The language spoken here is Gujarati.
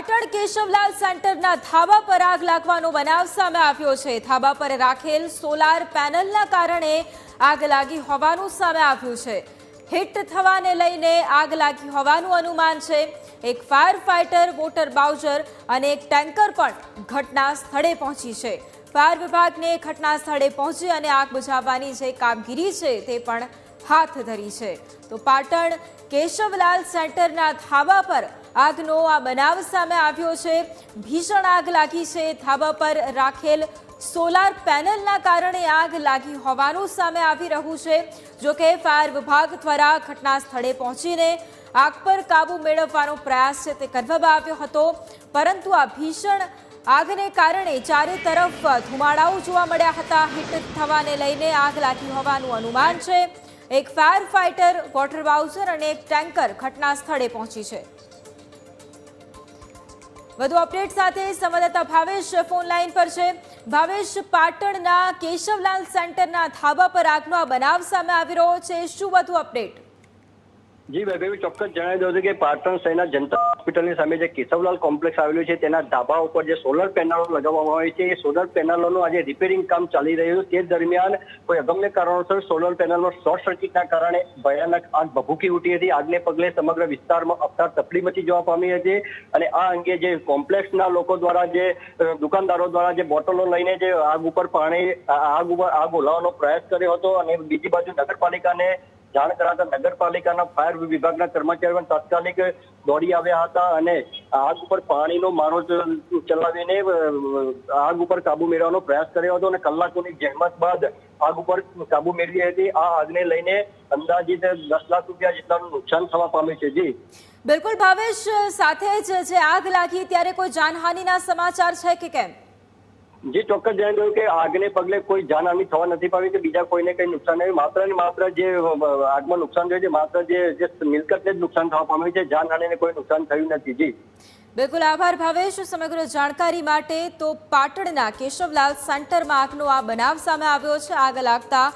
પાટણ કેશવલાલ સેન્ટરના ધાબા પર આગ લાગવાનો બનાવ સામે આવ્યો છે. ધાબા પર રાખેલ સોલાર પેનલના કારણે આગ લાગી હોવાનું સામે આવ્યું છે. હિટ થવાને લઈને આગ લાગી હોવાનું અનુમાન છે. એક ફાયર ફાઇટર વોટર બાઉઝર અને એક ટેન્કર પણ ઘટના સ્થળે પહોંચી છે. ફાયર વિભાગને ઘટના સ્થળે પહોંચી અને આગ બુઝાવવાની જે કામગીરી છે તે પણ હાથ ધરી છે. તો પાટણ કેશવલાલ સેન્ટરના ધાબા પર આગનો આ બનાવ સામે આવ્યો છે. ભીષણ આગ લાગી છે. ધાબા પર રાખેલ સોલાર પેનલના કારણે આગ લાગી હોવાનું સામે આવી રહ્યું છે. જોકે ફાયર વિભાગ દ્વારા ઘટના સ્થળે પહોંચીને આગ પર કાબુ મેળવવાનો પ્રયાસ છે તે કરવામાં આવ્યો હતો. પરંતુ આ ભીષણ આગને કારણે ચારે તરફ ધુમાડાઓ જોવા મળ્યા હતા. હિટ થવાને લઈને આગ લાગી હોવાનું અનુમાન છે. એક ફાયર ફાઇટર વોટર બાઉઝર અને એક ટેન્કર ઘટના સ્થળે પહોંચી છે. વધુ અપડેટ સાથે સંવાદદાતા ભાવેશ ફોન લાઈન પર છે. ભાવેશ, પાટણના કેશવલાલ સેન્ટરના ધાબા પર આગનો આ બનાવ સામે આવી રહ્યો છે. શું વધુ અપડેટ? જી વૈભવી ચોક્કસ જણાવી દઉં છું કે પાટણ શહેરના જનતા હોસ્પિટલની સામે જે કેશવલાલ કોમ્પ્લેક્સ આવેલું છે, તેના ધાબા ઉપર જે સોલર પેનલો લગાવવામાં આવે છે, એ સોલર પેનલોનું આજે રિપેરિંગ કામ ચાલી રહ્યું તે દરમિયાન કોઈ અગમ્ય કારણોસર સોલર પેનલનો શોર્ટ સર્કિટના કારણે ભયાનક આગ ભભૂકી ઉઠી હતી. આગને પગલે સમગ્ર વિસ્તારમાં અફતાર તફડી મચી જવા પામી હતી અને આ અંગે જે કોમ્પ્લેક્સના લોકો દ્વારા જે દુકાનદારો દ્વારા જે બોટલો લઈને જે આગ ઉપર પાણી આગ ઉપર આગ ઓલાવવાનો પ્રયાસ કર્યો હતો અને બીજી બાજુ નગરપાલિકાને જાણ કરાતા નગરપાલિકાના ફાયર વિભાગના કર્મચારીઓ તાત્કાલિક દોડી આવ્યા હતા અને આગ ઉપર પાણીનો મારો ચલાવીને આગ ઉપર કાબુ મેળવવાનો પ્રયાસ કર્યો હતો અને કલાકોની જહેમત બાદ આગ ઉપર કાબુ મેળવી હતી. આ આગને લઈને અંદાજિત દસ લાખ રૂપિયા જેટલાનું નુકસાન થવા પામ્યું છે. જી. બિલકુલ ભાવેશ, સાથે જ જે આગ લાગી, ત્યારે કોઈ જાનહાનિના સમાચાર છે કે કેમ? જે ચોક્કસ જણાવી રહ્યું કે આગને પગલે કોઈ જાનહાની થવા નથી પામી કે બીજા કોઈને કઈ નુકસાન નહીં. માત્ર ને માત્ર જે આગમાં નુકસાન થયું છે, માત્ર જે મિલકતને જ નુકસાન થવા પામ્યું છે, જાનહાનીને કોઈ નુકસાન થયું નથી. જી. બિલકુલ આભાર ભાવેશ સમગ્ર જાણકારી માટે. તો પાટણના કેશવલાલ સેન્ટરમાં આગનો આ બનાવ સામે આવ્યો છે. આગ લાગતા